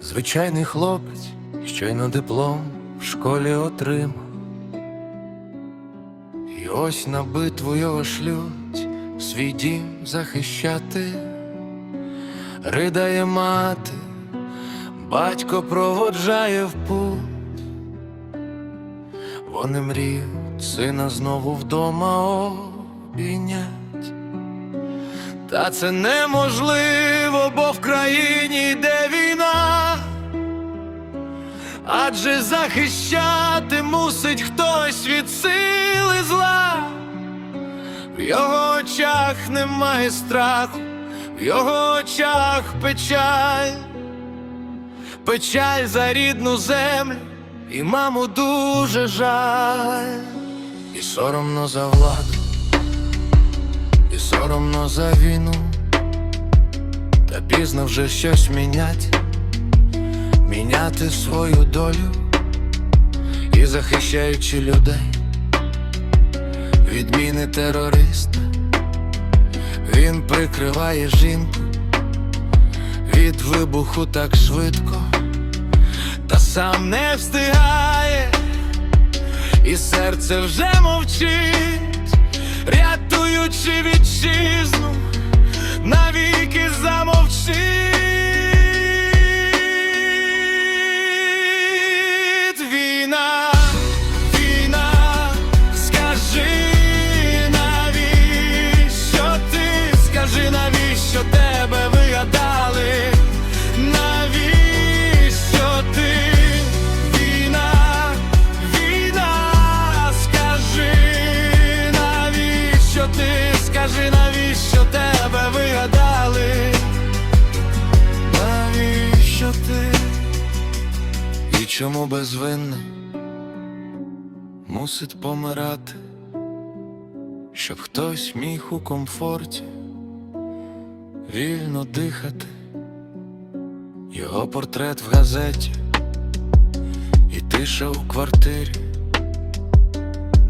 Звичайний хлопець, щойно диплом в школі отримав. Ось на битву його шлють свій дім захищати, ридає мати, батько проводжає в путь. Вони мріють сина знову вдома обійнять. Та це неможливо, бо в країні йде війна, адже захищати мусить хтось від. В його очах немає страху, в його очах печаль, печаль за рідну землю, і маму дуже жаль, і соромно за владу і соромно за війну, та пізно вже щось мінять, міняти свою долю і захищаючи людей, від міни терориста, він прикриває жінку. Від вибуху так швидко, та сам не встигає, і серце вже мовчить. Рятуючи вітчизну, чому безвинний мусить помирати, щоб хтось міг у комфорті вільно дихати, його портрет в газеті і тиша у квартирі,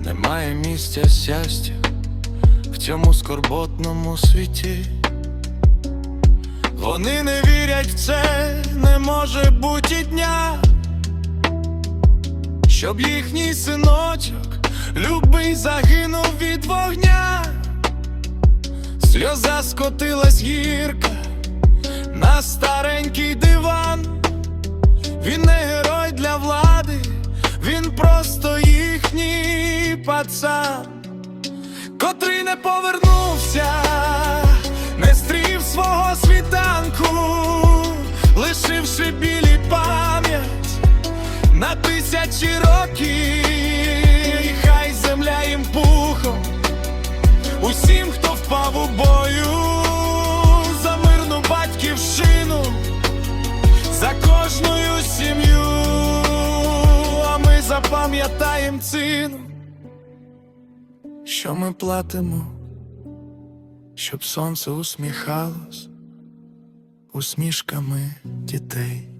немає місця щастя в цьому скорботному світі. Вони не вірять в це, не може бути дня, щоб їхній синочок любий загинув від вогня, сльоза скотилась гірка на старенький диван. Він не герой для влади, він просто їхній пацан, котрий не повернувся, не стрів свого світанку, лишивши на тисячі років, І хай земля їм пухом, усім, хто впав у бою, за мирну батьківщину за кожною сім'ю, а ми запам'ятаєм ціну, що ми платимо, щоб сонце усміхалось усмішками дітей.